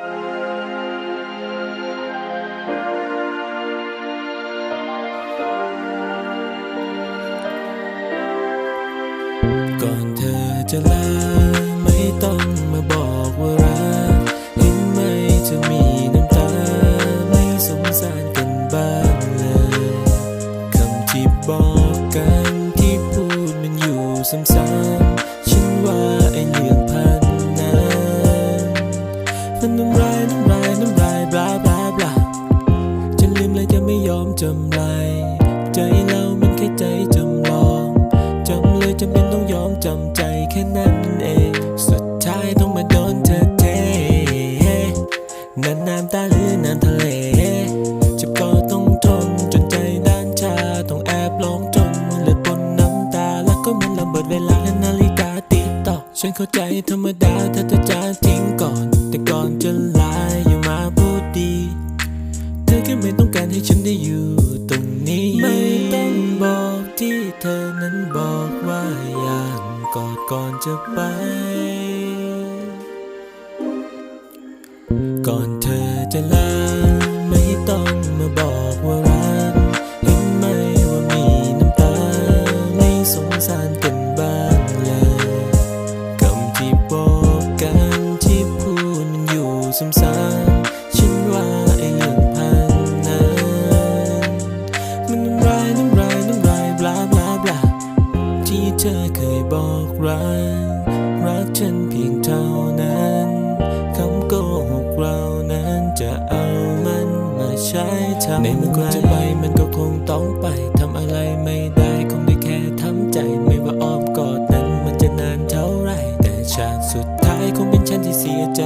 ก่อนเธอจะลาไม่ต้องมาบอกว่ารักเห็นไหมจะมีน้ำตา ไม่สงสารกันบ้างเลยคำที่บอกกัน น้ำลายน้ำลายน้ำลายบลาบลาบลาจะลืมและจะไม่ยอมจำไรใจเรามันแค่ใจจำลองจำเลยจำเป็นต้องยอมจำใจแค่นั้นเองสุดท้ายต้องมาโดนเธอเทนานน้ำตาหรือน้ำทะเลจ็บก็ต้องทนจนใจด้านชาต้องแอบร้องจนเลือดปนน้ำตาแล้วก็มันระเบิดเวลาและนาฬิกาติดต่อฉันเข้าใจธรรมดาถ้าเธอจะทิ้งก่อน แต่ก่อนจะลายอย่ามาพูดดี เธอแค่ไม่ต้องการให้ฉันได้อยู่ตรงนี้ ไม่ต้องบอกที่เธอนั้นบอกว่าอยากกอดก่อนจะไป เธอเคยบอกรัก รักฉันเพียงเท่านั้นคำโกหกเรานั้นจะเอามันมาใช้ทำในเมื่อคนจะไปมันก็คงต้องไปทำอะไรไม่ได้คงได้แค่ทำใจไม่ว่าอ้อมกอดนั้นมันจะนานเท่าไรแต่ฉากสุดท้ายคงเป็นฉันที่เสียใจ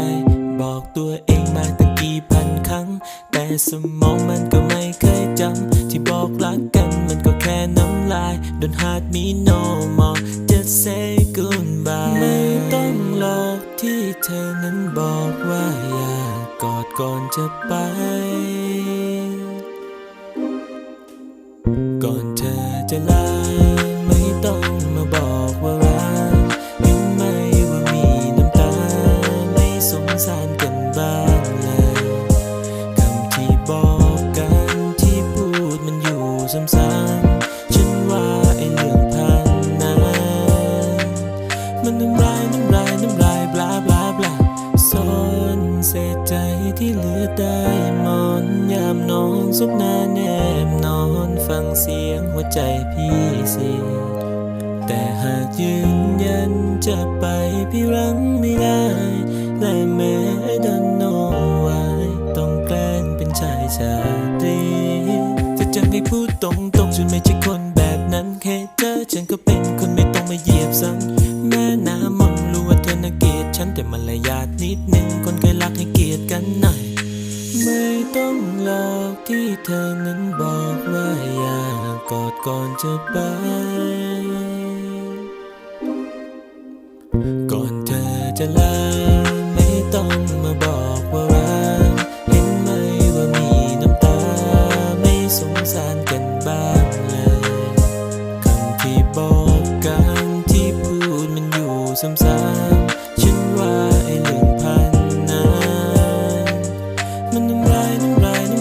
บอกตัวเองมาตั้ง กี่พันครั้ง แต่สมองมันก็ไม่เคยจำ ที่บอกรักกันมันก็แค่น้ำลาย Don't hurt me no more just say goodbye ไม่ต้องหลอกที่เธอนั้นบอกว่าอยากกอดก่อนจะไป ซ้ำๆฉันว่าไอ้เรื่องพันนั้นมันน้ำลายน้ำลายน้ำลายบลาบลาบลาซ่อนเศษใจที่เหลือได้มอนยามนอนซุบหน้าแนบนอนฟังเสียงหัวใจพี่เสียแต่หากยืนยันจะไปพี่รังไม่ได้ ฉันไม่ใช่คนแบบนั้นแค่เจอฉันก็เป็นคนไม่ต้องมาเหยียบซ้ำแม่น้ามองรู้ว่าเธอน่าเกลียดฉันแต่มารยาทนิดนึงคนเคยรักให้เกียรติกันหน่อยไม่ต้องหลอกที่เธอนั้นบอกว่าอยากกอดก่อนจะไปก่อนเธอจะลา riding, riding.